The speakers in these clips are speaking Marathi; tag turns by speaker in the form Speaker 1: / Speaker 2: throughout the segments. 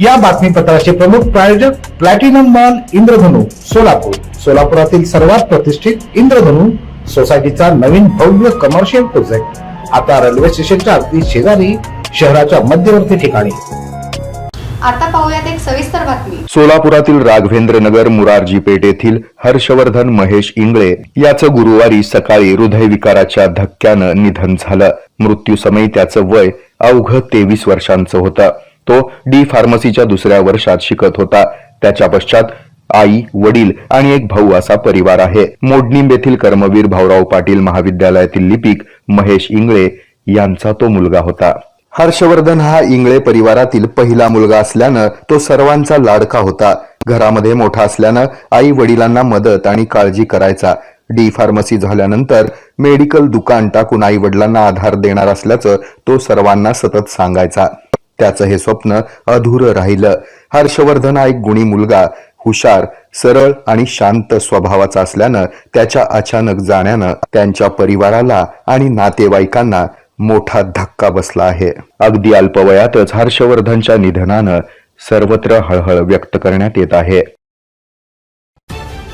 Speaker 1: या बातमीपत्राचे प्रमुख प्रायोजक प्लॅटिनम मॉल इंद्रधनु सोलापूर. सोलापुरातील सर्वात प्रतिष्ठित इंद्रधनु सोसायटीचा नवीन भव्य कमर्शियल प्रोजेक्ट आता रेल्वे स्टेशनच्या अगदी शेजारी शहराच्या मध्यवर्ती ठिकाणी.
Speaker 2: आता पाहूयात एक सविस्तर बातमी.
Speaker 3: सोलापुरातील राघवेंद्र नगर मुरारजी पेठ येथील हर्षवर्धन महेश इंगळे याचं गुरुवारी सकाळी हृदयविकाराच्या धक्क्यानं निधन झालं. मृत्यूसमयी त्याचं वय अवघ तेवीस वर्षांचं होतं. तो डी फार्मसीच्या दुसऱ्या वर्षात शिकत होता. त्याच्या पश्चात आई वडील आणि एक भाऊ असा परिवार आहे. मोडणीम येथील कर्मवीर भाऊराव पाटील महाविद्यालयातील लिपिक महेश इंगळे यांचा तो मुलगा होता. हर्षवर्धन हा इंगळे परिवारातील पहिला मुलगा असल्यानं तो सर्वांचा लाडका होता. घरामध्ये मोठा असल्यानं आई वडिलांना मदत आणि काळजी करायचा. डी फार्मसी झाल्यानंतर मेडिकल दुकान टाकून आई वडिलांना आधार देणार असल्याचं तो सर्वांना सतत सांगायचा. त्याचं हे स्वप्न अधुरं राहिलं. हर्षवर्धन हा एक गुणी मुलगा हुशार सरळ आणि शांत स्वभावाचा असल्यानं त्याच्या अचानक जाण्यानं त्यांच्या परिवाराला आणि नातेवाईकांना मोठा धक्का बसला आहे. अगदी अल्पवयातच हर्षवर्धनच्या निधनानं सर्वत्र हळहळ व्यक्त करण्यात येत आहे.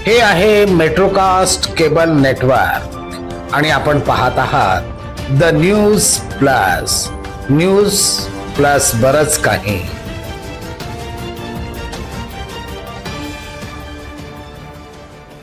Speaker 4: हे आहे मेट्रोकास्ट केबल नेटवर्क आणि आपण पाहत आहात the news plus. News plus बरंच काही.